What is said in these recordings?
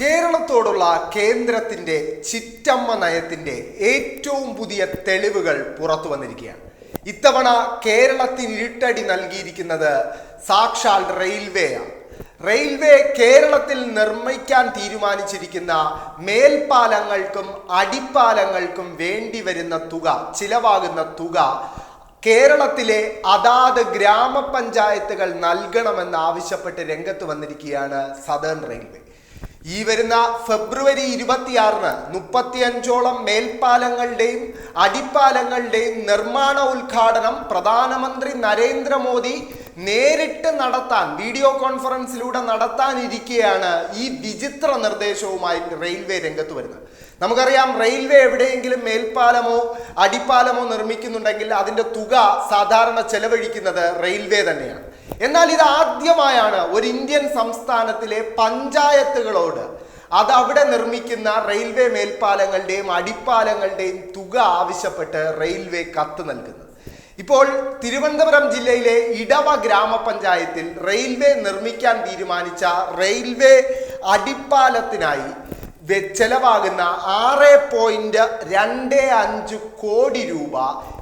കേരളത്തോടുള്ള കേന്ദ്രത്തിന്റെ ചിറ്റമ്മ നയത്തിന്റെ ഏറ്റവും പുതിയ തെളിവുകൾ പുറത്തു വന്നിരിക്കുകയാണ്. ഇത്തവണ കേരളത്തിന് ഇരുട്ടടി നൽകിയിരിക്കുന്നത് സാക്ഷാൽ റെയിൽവേയാണ്. റെയിൽവേ കേരളത്തിൽ നിർമ്മിക്കാൻ തീരുമാനിച്ചിരിക്കുന്ന മേൽപ്പാലങ്ങൾക്കും അടിപ്പാലങ്ങൾക്കും വേണ്ടി വരുന്ന തുക ചിലവാകുന്ന തുക കേരളത്തിലെ അതാത് ഗ്രാമപഞ്ചായത്തുകൾ നൽകണമെന്ന് ആവശ്യപ്പെട്ട് രംഗത്ത് വന്നിരിക്കുകയാണ് സദേൺ റെയിൽവേ. ഈ വരുന്ന ഫെബ്രുവരി ഇരുപത്തിയാറിന് മുപ്പത്തിയഞ്ചോളം മേൽപ്പാലങ്ങളുടെയും അടിപ്പാലങ്ങളുടെയും നിർമ്മാണ ഉദ്ഘാടനം പ്രധാനമന്ത്രി നരേന്ദ്രമോദി നേരിട്ട് നടത്താൻ വീഡിയോ കോൺഫറൻസിലൂടെ നടത്താനിരിക്കെയാണ് ഈ വിചിത്ര നിർദ്ദേശവുമായി റെയിൽവേ രംഗത്ത് വരുന്നത്. നമുക്കറിയാം റെയിൽവേ എവിടെയെങ്കിലും മേൽപ്പാലമോ അടിപ്പാലമോ നിർമ്മിക്കുന്നുണ്ടെങ്കിൽ അതിന്റെ തുക സാധാരണ ചെലവഴിക്കുന്നത് റെയിൽവേ തന്നെയാണ്. എന്നാൽ ഇത് ആദ്യമായാണ് ഒരു ഇന്ത്യൻ സംസ്ഥാനത്തിലെ പഞ്ചായത്തുകളോട് അത് അവിടെ നിർമ്മിക്കുന്ന റെയിൽവേ മേൽപ്പാലങ്ങളുടെയും അടിപ്പാലങ്ങളുടെയും തുക ആവശ്യപ്പെട്ട് റെയിൽവേ കത്ത് നൽകുന്നത് ഇപ്പോൾ തിരുവനന്തപുരം ജില്ലയിലെ ഇടവ ഗ്രാമപഞ്ചായത്തിൽ റെയിൽവേ നിർമ്മിക്കാൻ തീരുമാനിച്ച റെയിൽവേ അടിപ്പാലത്തിനായി ചെലവാകുന്ന ആറ് പോയിന്റ് രണ്ട് അഞ്ച് കോടി രൂപ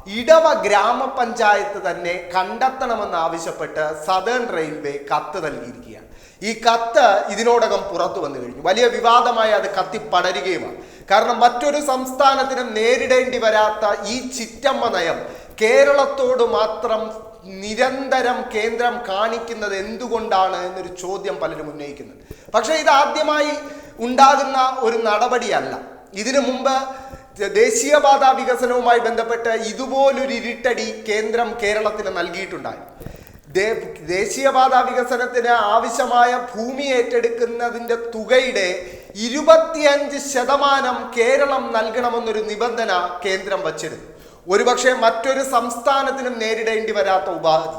ഇടവ ഗ്രാമപഞ്ചായത്ത് തന്നെ കണ്ടെത്തണമെന്ന് ആവശ്യപ്പെട്ട് സദേൺ റെയിൽവേ കത്ത് നൽകിയിരിക്കുകയാണ്. ഈ കത്ത് ഇതിനോടകം പുറത്തു വന്നു കഴിഞ്ഞു. വലിയ വിവാദമായി അത് കത്തി കത്തിപ്പടരുകയുമാണ്. കാരണം മറ്റൊരു സംസ്ഥാനത്തിനും നേരിടേണ്ടി വരാത്ത ഈ ചിറ്റമ്മ നയം കേരളത്തോട് മാത്രം നിരന്തരം കേന്ദ്രം കാണിക്കുന്നത് എന്തുകൊണ്ടാണ് എന്നൊരു ചോദ്യം പലരും ഉന്നയിക്കുന്നുണ്ട്. പക്ഷേ ഇത് ആദ്യമായി ഉണ്ടാകുന്ന ഒരു നടപടിയല്ല. ഇതിനു മുമ്പ് ദേശീയപാത വികസനവുമായി ബന്ധപ്പെട്ട് ഇതുപോലൊരു ഇരുട്ടടി കേന്ദ്രം കേരളത്തിന് നൽകിയിട്ടുണ്ടായി. ദേശീയപാത വികസനത്തിന് ആവശ്യമായ ഭൂമി ഏറ്റെടുക്കുന്നതിന്റെ തുകയുടെ ഇരുപത്തിയഞ്ച് ശതമാനം കേരളം നൽകണമെന്നൊരു നിബന്ധന കേന്ദ്രം വച്ചിരുന്നു. ഒരുപക്ഷെ മറ്റൊരു സംസ്ഥാനത്തിനും നേരിടേണ്ടി വരാത്ത ഉപാധി.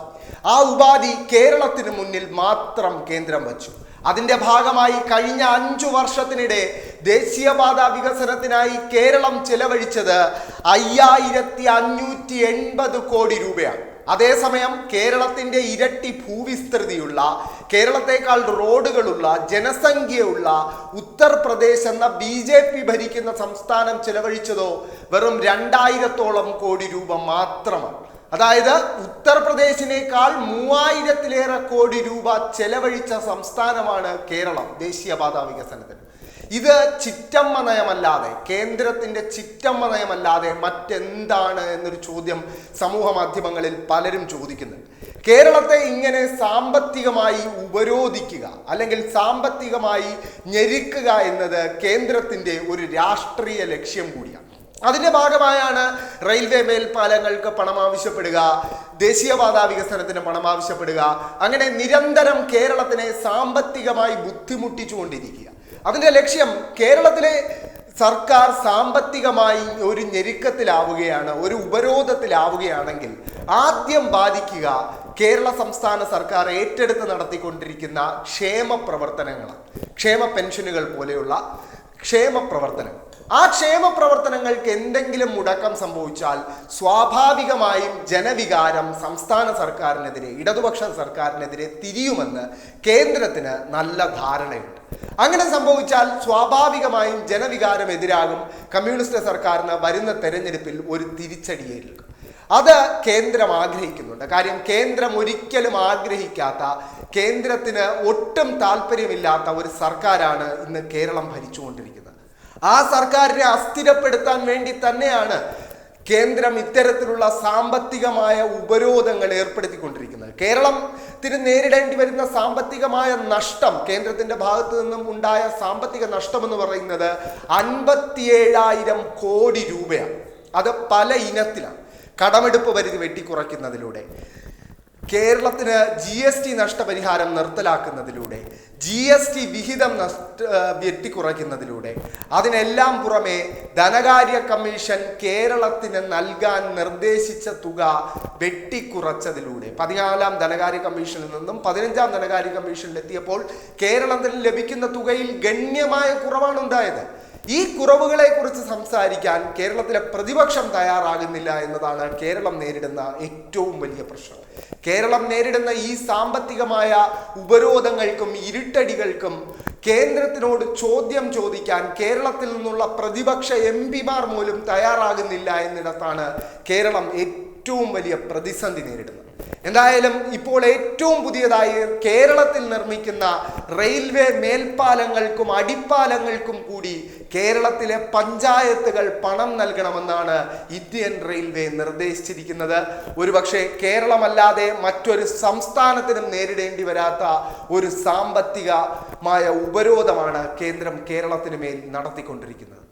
ആ ഉപാധി കേരളത്തിന് മുന്നിൽ മാത്രം കേന്ദ്രം വച്ചു. അതിന്റെ ഭാഗമായി കഴിഞ്ഞ അഞ്ചു വർഷത്തിനിടെ ദേശീയപാത വികസനത്തിനായി കേരളം ചെലവഴിച്ചത് അയ്യായിരത്തി അഞ്ഞൂറ്റി എൺപത് കോടി രൂപയാണ്. അതേസമയം കേരളത്തിന്റെ ഇരട്ടി ഭൂവിസ്തൃതിയുള്ള കേരളത്തെക്കാൾ റോഡുകളുള്ള ജനസംഖ്യയുള്ള ഉത്തർപ്രദേശ് എന്ന ബി ജെ പി ഭരിക്കുന്ന സംസ്ഥാനം ചെലവഴിച്ചതോ വെറും രണ്ടായിരത്തോളം കോടി രൂപ മാത്രമാണ്. അതായത് ഉത്തർപ്രദേശിനേക്കാൾ മൂവായിരത്തിലേറെ കോടി രൂപ ചെലവഴിച്ച സംസ്ഥാനമാണ് കേരളം ദേശീയപാത വികസനത്തിന്. ഇത് ചിറ്റമ്മ നയമല്ലാതെ കേന്ദ്രത്തിന്റെ ചിറ്റമ്മ നയമല്ലാതെ മറ്റെന്താണ് എന്നൊരു ചോദ്യം സമൂഹ മാധ്യമങ്ങളിൽ പലരും ചോദിക്കുന്നുണ്ട്. കേരളത്തെ ഇങ്ങനെ സാമ്പത്തികമായി ഉപരോധിക്കുക അല്ലെങ്കിൽ സാമ്പത്തികമായി ഞെരുക്കുക എന്നത് കേന്ദ്രത്തിന്റെ ഒരു രാഷ്ട്രീയ ലക്ഷ്യം കൂടിയാണ്. അതിന്റെ ഭാഗമായാണ് റെയിൽവേ മേൽപ്പാലങ്ങൾക്ക് പണം ആവശ്യപ്പെടുക ദേശീയപാത വികസനത്തിന് പണം ആവശ്യപ്പെടുക. അങ്ങനെ നിരന്തരം കേരളത്തിനെ സാമ്പത്തികമായി ബുദ്ധിമുട്ടിച്ചുകൊണ്ടിരിക്കുക. അതിന്റെ ലക്ഷ്യം കേരളത്തിലെ സർക്കാർ സാമ്പത്തികമായി ഒരു ഞെരുക്കത്തിലാവുകയാണ് ഒരു ഉപരോധത്തിലാവുകയാണെങ്കിൽ ആദ്യം ബാധിക്കുക കേരള സംസ്ഥാന സർക്കാർ ഏറ്റെടുത്ത് നടത്തിക്കൊണ്ടിരിക്കുന്ന ക്ഷേമ പ്രവർത്തനങ്ങളാണ്. ക്ഷേമ പെൻഷനുകൾ പോലെയുള്ള ക്ഷേമ പ്രവർത്തനം ആ ക്ഷേമ പ്രവർത്തനങ്ങൾക്ക് എന്തെങ്കിലും മുടക്കം സംഭവിച്ചാൽ സ്വാഭാവികമായും ജനവികാരം സംസ്ഥാന സർക്കാരിനെതിരെ ഇടതുപക്ഷ സർക്കാരിനെതിരെ തിരിയുമെന്ന് കേന്ദ്രത്തിന് നല്ല ധാരണയുണ്ട്. അങ്ങനെ സംഭവിച്ചാൽ സ്വാഭാവികമായും ജനവികാരം എതിരാകും. കമ്മ്യൂണിസ്റ്റ് സർക്കാരിന് വരുന്ന തെരഞ്ഞെടുപ്പിൽ ഒരു തിരിച്ചടിയേൽക്കും. അത് കേന്ദ്രം ആഗ്രഹിക്കുന്നുണ്ട്. കാര്യം കേന്ദ്രം ഒരിക്കലും ആഗ്രഹിക്കാത്ത കേന്ദ്രത്തിന് ഒട്ടും താല്പര്യമില്ലാത്ത ഒരു സർക്കാരാണ് ഇന്ന് കേരളം ഭരിച്ചുകൊണ്ടിരിക്കുന്നത്. ആ സർക്കാരിനെ അസ്ഥിരപ്പെടുത്താൻ വേണ്ടി തന്നെയാണ് കേന്ദ്രം ഇത്തരത്തിലുള്ള സാമ്പത്തികമായ ഉപരോധങ്ങൾ ഏർപ്പെടുത്തിക്കൊണ്ടിരിക്കുന്നത്. കേരളത്തിന് നേരിടേണ്ടി വരുന്ന സാമ്പത്തികമായ നഷ്ടം കേന്ദ്രത്തിന്റെ ഭാഗത്തു നിന്നും ഉണ്ടായ സാമ്പത്തിക നഷ്ടം എന്ന് പറയുന്നത് അൻപത്തിയേഴായിരം കോടി രൂപയാണ്. അത് പല ഇനത്തിലാണ്. കടമെടുപ്പ് പരിധി വെട്ടിക്കുറയ്ക്കുന്നതിലൂടെ. കേരളത്തിന് ജി എസ് ടി നഷ്ടപരിഹാരം നിർത്തലാക്കുന്നതിലൂടെ ജി എസ് ടി വിഹിതം നഷ്ട വെട്ടിക്കുറയ്ക്കുന്നതിലൂടെ അതിനെല്ലാം പുറമെ ധനകാര്യ കമ്മീഷൻ കേരളത്തിന് നൽകാൻ നിർദ്ദേശിച്ച തുക വെട്ടിക്കുറച്ചതിലൂടെ പതിനാലാം ധനകാര്യ കമ്മീഷനിൽ നിന്നും പതിനഞ്ചാം ധനകാര്യ കമ്മീഷനിൽ എത്തിയപ്പോൾ കേരളത്തിൽ ലഭിക്കുന്ന തുകയിൽ ഗണ്യമായ കുറവാണ് ഉണ്ടായത് ഈ കുറവുകളെ കുറിച്ച് സംസാരിക്കാൻ കേരളത്തിലെ പ്രതിപക്ഷം തയ്യാറാകുന്നില്ല എന്നതാണ് കേരളം നേരിടുന്ന ഏറ്റവും വലിയ പ്രശ്നം. കേരളം നേരിടുന്ന ഈ സാമ്പത്തികമായ ഉപരോധങ്ങൾക്കും ഇരുട്ടടികൾക്കും കേന്ദ്രത്തിനോട് ചോദ്യം ചോദിക്കാൻ കേരളത്തിൽ നിന്നുള്ള പ്രതിപക്ഷ എം പിമാർ പോലും തയ്യാറാകുന്നില്ല എന്നിടത്താണ് കേരളം ഏറ്റവും വലിയ പ്രതിസന്ധി നേരിടുന്നത് എന്തായാലും ഇപ്പോൾ ഏറ്റവും പുതിയതായി കേരളത്തിൽ നിർമ്മിക്കുന്ന റെയിൽവേ മേൽപ്പാലങ്ങൾക്കും അടിപ്പാലങ്ങൾക്കും കൂടി കേരളത്തിലെ പഞ്ചായത്തുകൾ പണം നൽകണമെന്നാണ് ഇന്ത്യൻ റെയിൽവേ നിർദ്ദേശിച്ചിരിക്കുന്നത്. ഒരുപക്ഷെ കേരളമല്ലാതെ മറ്റൊരു സംസ്ഥാനത്തിനും നേരിടേണ്ടി വരാത്ത ഒരു സാമ്പത്തികമായ ഉപരോധമാണ് കേന്ദ്രം കേരളത്തിന് മേൽ നടത്തിക്കൊണ്ടിരിക്കുന്നത്.